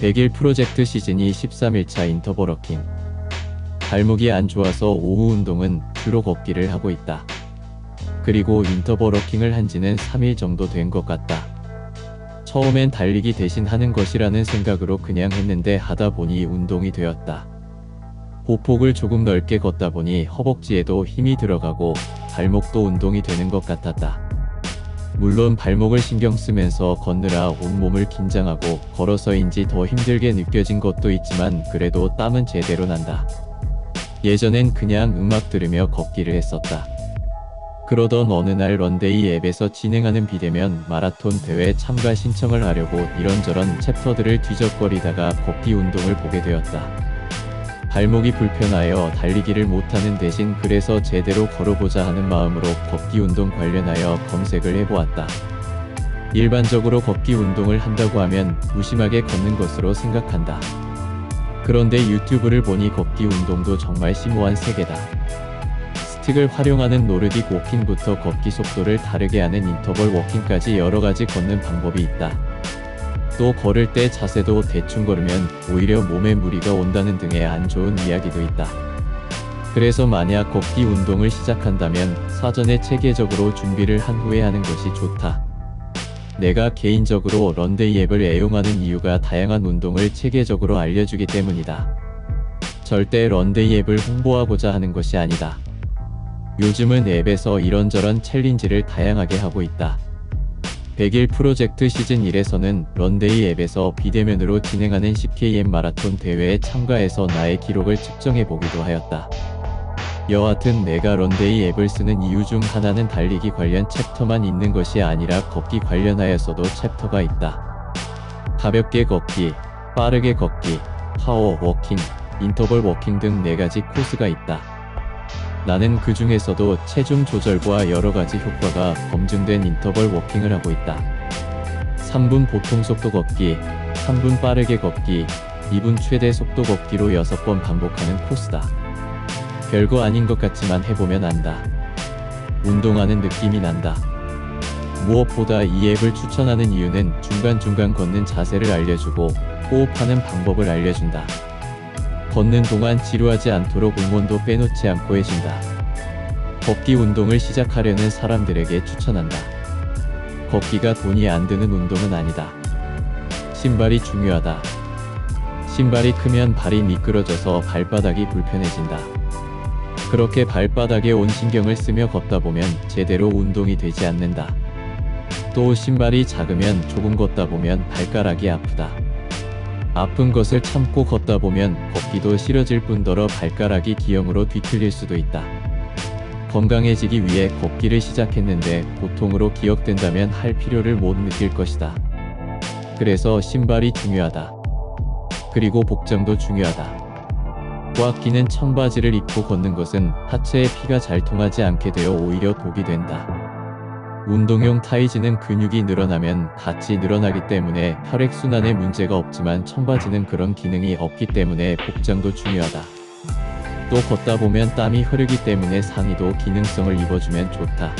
100일 프로젝트 시즌이 13일차 인터벌 워킹. 발목이 안 좋아서 오후 운동은 주로 걷기를 하고 있다. 그리고 인터벌 워킹을 한 지는 3일 정도 된 것 같다. 처음엔 달리기 대신 하는 것이라는 생각으로 그냥 했는데 하다 보니 운동이 되었다. 보폭을 조금 넓게 걷다 보니 허벅지에도 힘이 들어가고 발목도 운동이 되는 것 같았다. 물론 발목을 신경 쓰면서 걷느라 온몸을 긴장하고 걸어서인지 더 힘들게 느껴진 것도 있지만 그래도 땀은 제대로 난다. 예전엔 그냥 음악 들으며 걷기를 했었다. 그러던 어느 날 런데이 앱에서 진행하는 비대면 마라톤 대회 참가 신청을 하려고 이런저런 챕터들을 뒤적거리다가 걷기 운동을 보게 되었다. 발목이 불편하여 달리기를 못하는 대신 그래서 제대로 걸어보자 하는 마음으로 걷기 운동 관련하여 검색을 해보았다. 일반적으로 걷기 운동을 한다고 하면 무심하게 걷는 것으로 생각한다. 그런데 유튜브를 보니 걷기 운동도 정말 심오한 세계다. 스틱을 활용하는 노르딕 워킹부터 걷기 속도를 다르게 하는 인터벌 워킹까지 여러 가지 걷는 방법이 있다. 또 걸을 때 자세도 대충 걸으면 오히려 몸에 무리가 온다는 등의 안 좋은 이야기도 있다. 그래서 만약 걷기 운동을 시작한다면 사전에 체계적으로 준비를 한 후에 하는 것이 좋다. 내가 개인적으로 런데이 앱을 애용하는 이유가 다양한 운동을 체계적으로 알려주기 때문이다. 절대 런데이 앱을 홍보하고자 하는 것이 아니다. 요즘은 앱에서 이런저런 챌린지를 다양하게 하고 있다. 100일 프로젝트 시즌 1에서는 런데이 앱에서 비대면으로 진행하는 10km 마라톤 대회에 참가해서 나의 기록을 측정해 보기도 하였다. 여하튼 내가 런데이 앱을 쓰는 이유 중 하나는 달리기 관련 챕터만 있는 것이 아니라 걷기 관련하여서도 챕터가 있다. 가볍게 걷기, 빠르게 걷기, 파워 워킹, 인터벌 워킹 등 4가지 코스가 있다. 나는 그 중에서도 체중 조절과 여러 가지 효과가 검증된 인터벌 워킹을 하고 있다. 3분 보통 속도 걷기, 3분 빠르게 걷기, 2분 최대 속도 걷기로 6번 반복하는 코스다. 별거 아닌 것 같지만 해보면 안다. 운동하는 느낌이 난다. 무엇보다 이 앱을 추천하는 이유는 중간중간 걷는 자세를 알려주고 호흡하는 방법을 알려준다. 걷는 동안 지루하지 않도록 응원도 빼놓지 않고 해준다. 걷기 운동을 시작하려는 사람들에게 추천한다. 걷기가 돈이 안 드는 운동은 아니다. 신발이 중요하다. 신발이 크면 발이 미끄러져서 발바닥이 불편해진다. 그렇게 발바닥에 온 신경을 쓰며 걷다 보면 제대로 운동이 되지 않는다. 또 신발이 작으면 조금 걷다 보면 발가락이 아프다. 아픈 것을 참고 걷다 보면 걷기도 싫어질 뿐더러 발가락이 기형으로 뒤틀릴 수도 있다. 건강해지기 위해 걷기를 시작했는데 고통으로 기억된다면 할 필요를 못 느낄 것이다. 그래서 신발이 중요하다. 그리고 복장도 중요하다. 꽉 끼는 청바지를 입고 걷는 것은 하체에 피가 잘 통하지 않게 되어 오히려 독이 된다. 운동용 타이즈는 근육이 늘어나면 같이 늘어나기 때문에 혈액순환에 문제가 없지만 청바지는 그런 기능이 없기 때문에 복장도 중요하다. 또 걷다 보면 땀이 흐르기 때문에 상의도 기능성을 입어주면 좋다.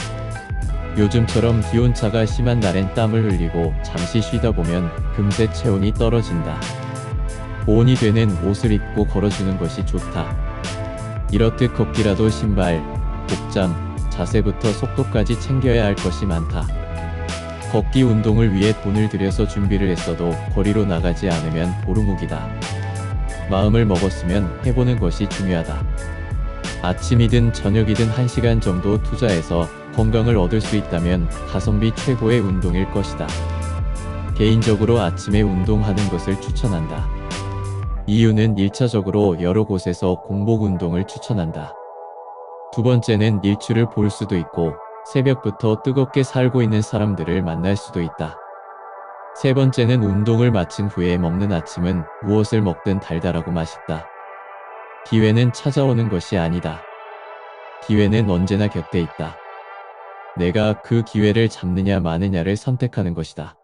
요즘처럼 기온차가 심한 날엔 땀을 흘리고 잠시 쉬다 보면 금세 체온이 떨어진다. 보온이 되는 옷을 입고 걸어주는 것이 좋다. 이렇듯 걷기라도 신발, 복장, 자세부터 속도까지 챙겨야 할 것이 많다. 걷기 운동을 위해 돈을 들여서 준비를 했어도 거리로 나가지 않으면 보루묵이다. 마음을 먹었으면 해보는 것이 중요하다. 아침이든 저녁이든 1시간 정도 투자해서 건강을 얻을 수 있다면 가성비 최고의 운동일 것이다. 개인적으로 아침에 운동하는 것을 추천한다. 이유는 1차적으로 여러 곳에서 공복 운동을 추천한다. 두 번째는 일출을 볼 수도 있고 새벽부터 뜨겁게 살고 있는 사람들을 만날 수도 있다. 세 번째는 운동을 마친 후에 먹는 아침은 무엇을 먹든 달달하고 맛있다. 기회는 찾아오는 것이 아니다. 기회는 언제나 곁에 있다. 내가 그 기회를 잡느냐 마느냐를 선택하는 것이다.